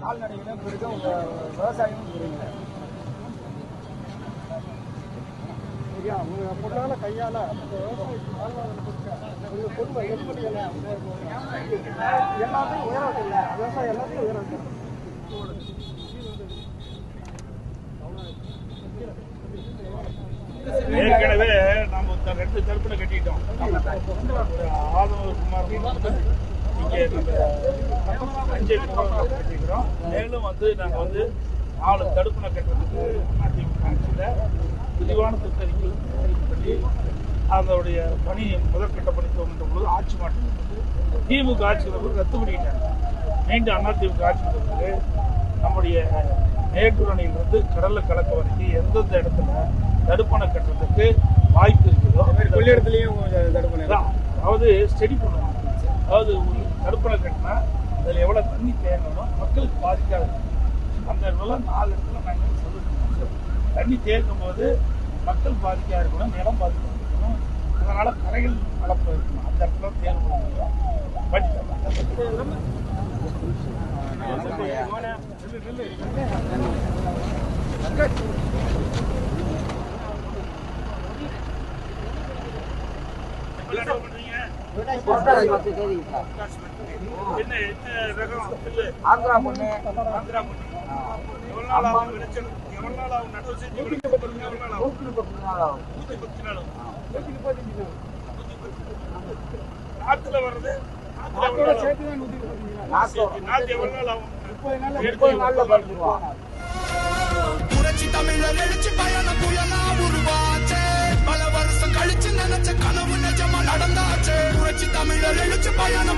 கால்நடைகளும் பெருக விவசாயமும் பெருங்க ஐயா உங்க பொருளால கையால பொறுமை எப்படி எல்லாத்தையும் உயர வைக்கல விவசாயம் எல்லாத்தையும் உயர வைக்கல ஏற்கனவே நம்ம ரெண்டு தரப்புல கட்டிட்டோம். ஆதவ குமார் இங்கே நம்ம குமார் கட்டிக்கிறோம் மேலும் வந்து நாங்க வந்து நாலு தடுப்பணை கட்டுறதுக்கு அதிமுக ஆட்சியில விரிவான திட்டறிக்கை பண்ணி அதனுடைய பணி முதற்கட்ட பணி துவங்கின்ற பொழுது ஆட்சி மாற்றம். திமுக ஆட்சி ரத்து பண்ணிட்டாங்க. மீண்டும் அதிமுக ஆட்சி வந்து நம்முடைய மேட்டூர் அணையிலிருந்து கடல்ல கலக்க வரைக்கும் எந்தெந்த இடத்துல தடுப்பணை கட்டுறதுக்கு வாய்ப்பு இருக்குதோ கொள்ளிடத்துலயும் தடுப்பு அதான், அதாவது ஸ்டடி பண்ணணும். அதாவது ஒரு தடுப்பணை கட்டினா அதில் எவ்வளோ தண்ணி தேங்கணும் மக்களுக்கு பாதிக்காது. அந்த இடத்துல நாலு இடத்துல நாங்கள் சொல்லிருக்கோம் தண்ணி தேக்கும் போது மக்கள் பாதிக்காக இருக்கணும் நிலம் பாதிக்காக இருக்கணும் அதனால் கரைகள் கலப்பு இருக்கணும். அந்த இடத்துல தேர்வு பண்ணணும் ஆந்திரா பொண்ணு ஆந்திரா பொண்ணு எவ்வளவு நாள் ஆகும் விளைச்சல் எவ்வளவு நாள் ஆகும் நடவு செஞ்சு எவ்வளவு நாள் ஆகும் நூற்றி முப்பத்தி நாள் ஆகும் நூத்தி பத்து நாள் ஆகும் நாத்துல வர்றது நாத்து எவ்வளவு நாள் ஆகும் முப்பது நாள்ல பறிச்சிருவான் புரட்சி தமிழர் எழுச்சி பயணம் புயலா உருவாச்சே. பல வருஷம் கழிச்சு நினைச்ச கனவு நிஜமா நடந்தாச்சு. புரட்சி தமிழர் எழுச்சி பயண